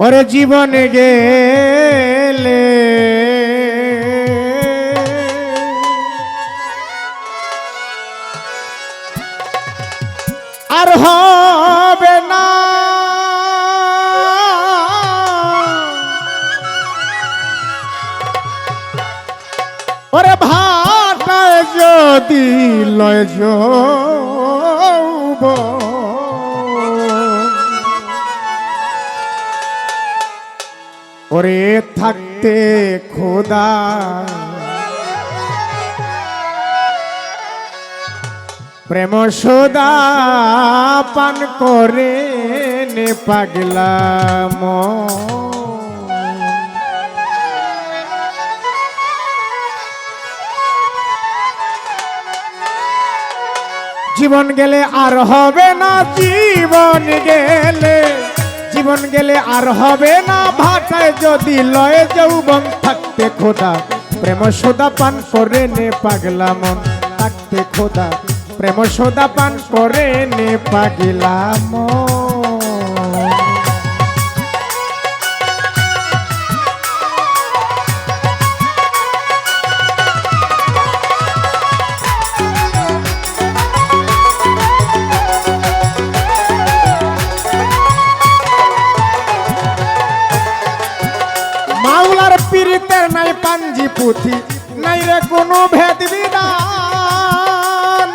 ওরে জীবনে গেলে ওরে ভাটায় যদি লয় যৌবন। ওরে থাকতে খোদা প্রেম সোদা পান করে নে পাগলা মন। জীবন গেলে আর হবে না, জীবন গেলে। জীবন গেলে আর হবে না ভাটায় যদি লয়ে যৌবন, থাকতে খোদা, প্রেম সোদা পান করে নে পাগলা মন। থাকতে খোদা, প্রেম সোদা পান করে নে পাগলা মন। নাই পাঞ্জি পুঁথি, নাই রে কোনো ভেদ বিধান।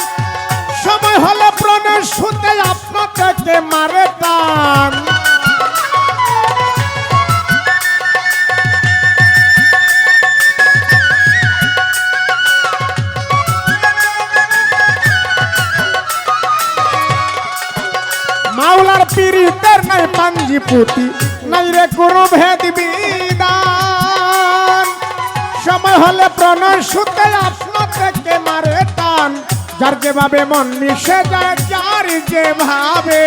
সময় হলে প্রণয় শুতে আপনাকে মারে টান মাওলার পীড়িতের নাই পাঞ্জি পুঁথি, নাই রে কোনো ভেদ বিধান। সময় হলে প্রণয় সুতে আপনাকে মারে টান। যার যেভাবে মন মিশে যায়, যার যেভাবে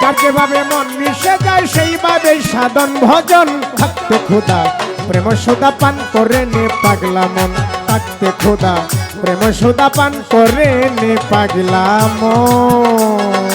যার যেভাবে মন মিশে যায়, সেইভাবে সাধন ভজন থাকতে খোদা প্রেম সুদা পান করে নে পাগলা মন, থাকতে খোদা প্রেম সুদা পান করে নে পাগলা মন।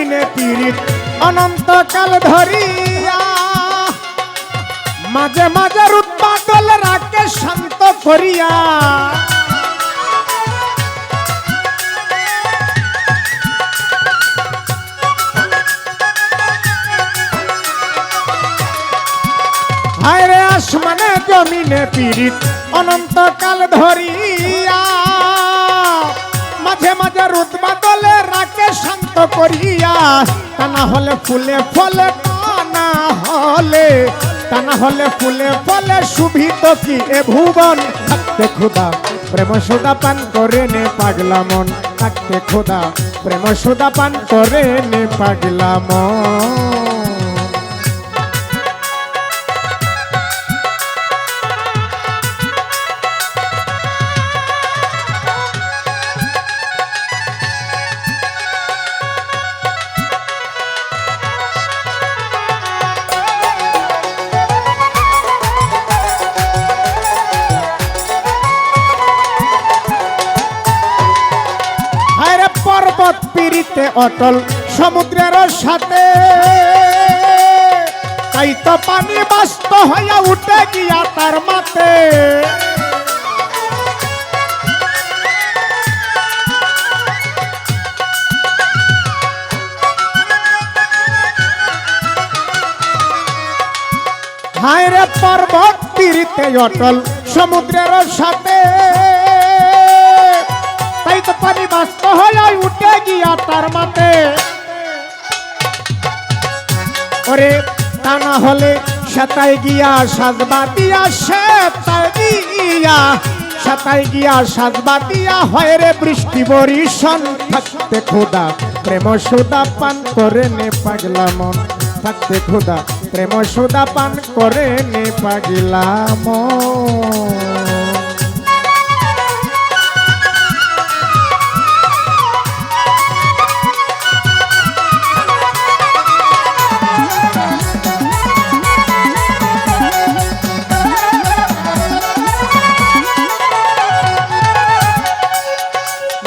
জমিনে পীড়িত অনন্তকাল ধরিয়া। মাঝে মাঝে উৎপাদল রাকে শান্ত করিয়া। হায় আসমানে জমিনে পীড়িত অনন্তকাল ধরিয়া। মাঝে মাঝে রুদ বাদলে রাকে শান্ত করিয়া, তা না হলে ফুলে ফলে না হলে, তা না হলে ফুলে ফলে শুভিত কি এ ভুবন? থাকতে খুদা প্রেম সুদা পান করে নে পাগলা মন। থাকতে খুদা প্রেম সুদা পান করে নে পাগলা মন। অটল সমুদ্রের সাথে। তাই তো পানি বাস্ত হইয়া উঠে গিয়া তার মাতে হায় রে পর্বত, তীরিতে অটল সমুদ্রের সাথে। তাই পানি বাস্ত হয়ে উঠে গিয়া তার মাতে ওরে তা না হলে সাতাই গিয়া সাজবা দিয়া সেতাই গিয়া সাতাই গিয়া সাজবা দিয়া হয় রে বৃষ্টি বরিশন থাকতে খোদা প্রেম সুদা পান করে নে পাগলা মন। থাকতে খোদা প্রেম সুদা পান করে নে পাগলা মন।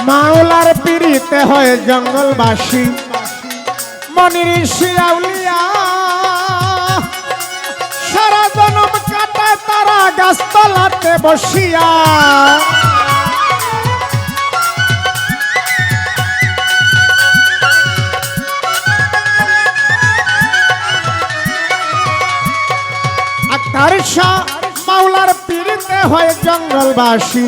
মাওলার পিড়িতে হয় জঙ্গলবাসী। মনির শিয়াউলিয়া, সারা জনম কাটায় তারা গাছতলাতে বসিয়া। শাহ মাওলার পিড়িতে হয় জঙ্গলবাসী।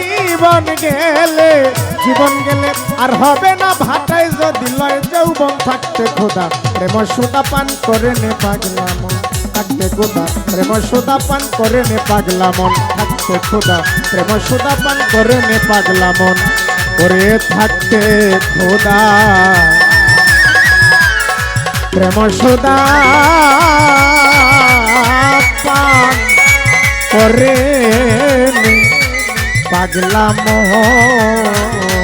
জীবন গেলে জীবন গেলে আর হবে না ভাটায় যদি লয় যৌবন, থাকতে খোদা প্রেম সুতা পান করে নে পাগলা মন, থাকতে খোদা প্রেম সুতা পান করে নে পাগলা মন, থাকতে খোদা প্রেম সুতা পান করে নে পাগলা মন, করে থাকতে খোদা প্রেম সুদা পান করে মোহ